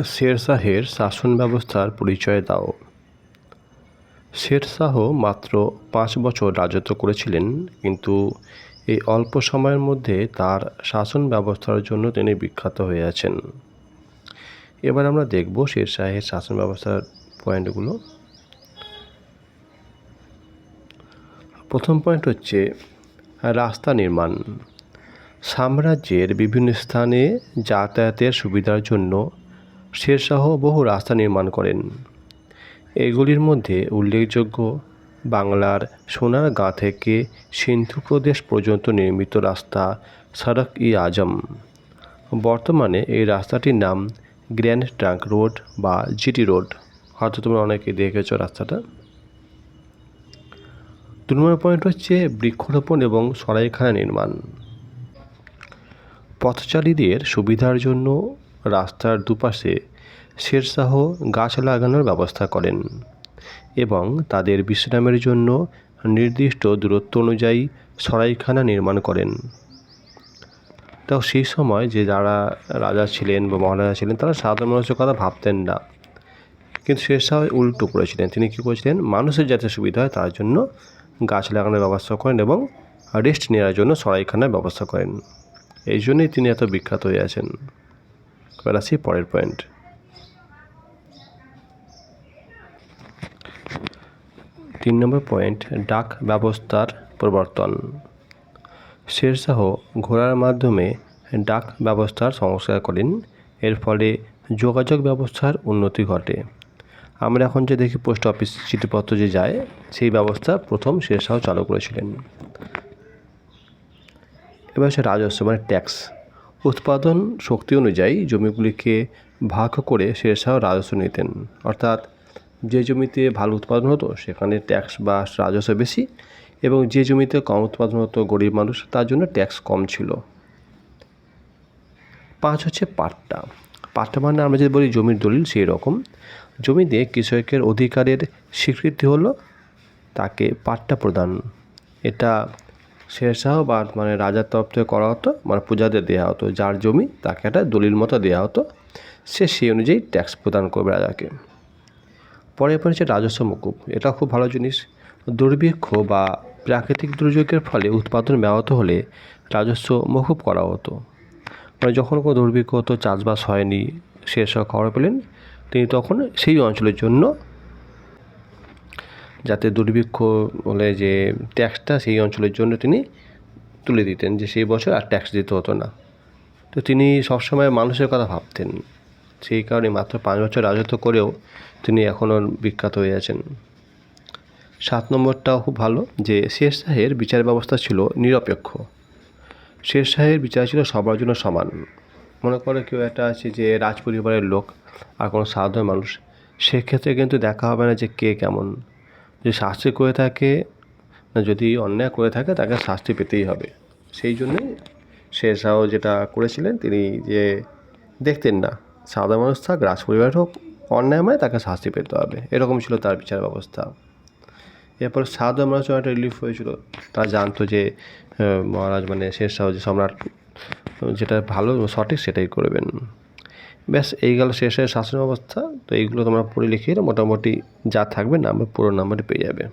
শেরশাহের শাসন ব্যবস্থার পরিচয় দাও। শেরশাহ মাত্র পাঁচ বছর রাজত্ব করেছিলেন, কিন্তু এই অল্প সময়ের মধ্যে তার শাসন ব্যবস্থার জন্য তিনি বিখ্যাত হয়ে আছেন। এবার আমরা দেখব শেরশাহের শাসন ব্যবস্থার পয়েন্টগুলো। প্রথম পয়েন্ট হচ্ছে রাস্তা নির্মাণ। সাম্রাজ্যের বিভিন্ন স্থানে যাতায়াতের সুবিধার জন্য শেরশাহ বহু রাস্তা নির্মাণ করেন। এগুলির মধ্যে উল্লেখযোগ্য বাংলার সোনারগাঁ থেকে সিন্ধু প্রদেশ পর্যন্ত নির্মিত রাস্তা সড়ক ই আজম। বর্তমানে এই রাস্তাটির নাম গ্র্যান্ড ট্রাঙ্ক রোড বা জিটি রোড। হয়তো তোমরা অনেকে দেখেছ রাস্তাটা। দু নম্বর পয়েন্ট হচ্ছে বৃক্ষরোপণ এবং সরাইখানা নির্মাণ। পথচারীদের সুবিধার জন্য রাস্তার দুপাশে শেরশাহ গাছ লাগানোর ব্যবস্থা করেন এবং তাদের বিশ্রামের জন্য নির্দিষ্ট দূরত্ব অনুযায়ী সরাইখানা নির্মাণ করেন। তাও সেই সময় যে যারা রাজা ছিলেন বা মহারাজা ছিলেন, তারা সাধারণ মানুষের কথা ভাবতেন না। কিন্তু শেরশাহ উল্টো করেছিলেন। তিনি কী করেছিলেন? মানুষের যাতে সুবিধা হয়, তার জন্য গাছ লাগানোর ব্যবস্থা করেন এবং রেস্ট নেওয়ার জন্য সরাইখানার ব্যবস্থা করেন। এই জন্যই তিনি এত বিখ্যাত হয়ে আছেন। এবার আসি পরের পয়েন্ট। তিন নম্বর পয়েন্ট, ডাক ব্যবস্থার প্রবর্তন। শেরশাহ ঘোড়ার মাধ্যমে ডাক ব্যবস্থার সংস্কার করেন, এর ফলে যোগাযোগ ব্যবস্থার উন্নতি ঘটে। আমরা এখন যে দেখি পোস্ট অফিস চিঠিপত্র যে যায়, সেই ব্যবস্থা প্রথম শেরশাহ চালু করেছিলেন। এবার সে রাজস্ব মানে ট্যাক্স। উৎপাদন শক্তি অনুযায়ী জমিগুলিকে ভাগ করে শেরশাহ রাজস্ব নিতেন। অর্থাৎ যে জমিতে ভালো উৎপাদন হতো, সেখানে ট্যাক্স বা রাজস্ব বেশি এবং যে জমিতে কম উৎপাদন হতো গরিব মানুষ, তার জন্য ট্যাক্স কম ছিল। পাঁচ হচ্ছে পাট্টা। পাট্টা মানে আমরা যদি বলি জমির দলিল সেই রকম। জমিতে কৃষকের অধিকারের স্বীকৃতি হলো তাকে পাট্টা প্রদান। এটা শেরশাহ বা মানে রাজার তরফ থেকে করা হতো মানে পূজাদের দেওয়া হতো, যার জমি তাকে একটা দলিল মতো দেওয়া হতো, সে সেই অনুযায়ী ট্যাক্স প্রদান করবে রাজাকে। পরে পরে হচ্ছে রাজস্ব মুকুব। এটা খুব ভালো জিনিস। দুর্ভিক্ষ বা প্রাকৃতিক দুর্যোগের ফলে উৎপাদন ব্যাহত হলে রাজস্ব মকুব করা হতো। মানে যখন কোনো দুর্ভিক্ষ হতো, চাষবাস হয়নি শেরশাহ খবর পেলেন, তিনি তখন সেই অঞ্চলের জন্য যাতে দুর্ভিক্ষ হলে যে ট্যাক্সটা সেই অঞ্চলের জন্য তিনি তুলে দিতেন যে সেই বছর আর ট্যাক্স দিতে হতো না। তো তিনি সবসময় মানুষের কথা ভাবতেন। সেই কারণে মাত্র পাঁচ বছর রাজত্ব করেও তিনি এখনও বিখ্যাত হয়ে আছেন। সাত নম্বরটাও খুব ভালো যে শের শাহের বিচার ব্যবস্থা ছিল নিরপেক্ষ। শের শাহের বিচার ছিল সবার জন্য সমান। মনে করে কেউ একটা আছে যে রাজ পরিবারের লোক আর কোনো সাধারণ মানুষ, সেক্ষেত্রে কিন্তু দেখা হবে না যে কে কেমন। যদি শাস্তি করে থাকে না যদি অন্যায় করে থাকে, তাকে শাস্তি পেতেই হবে। সেই জন্যই শের শাহ যেটা করেছিলেন, তিনি যে দেখতেন না, সাধারণ মানুষ থাক রাজ পরিবার হোক, অন্যায় মানে তাকে শাস্তি পেতে হবে। এরকম ছিল তার বিচার ব্যবস্থা। এরপর সাধারণ মানুষের একটা রিলিফ হয়েছিল। তারা জানতো যে মহারাজ মানে শের শাহ যে সম্রাট, যেটা ভালো সঠিক সেটাই করবেন। ব্যাস, এই গেল শেষ হয়ে শাসন ব্যবস্থা তো এইগুলো তোমরা পড়ে লিখিয়ে মোটামুটি যা থাকবে নাম্বার পুরো নাম্বারে পেয়ে যাবে।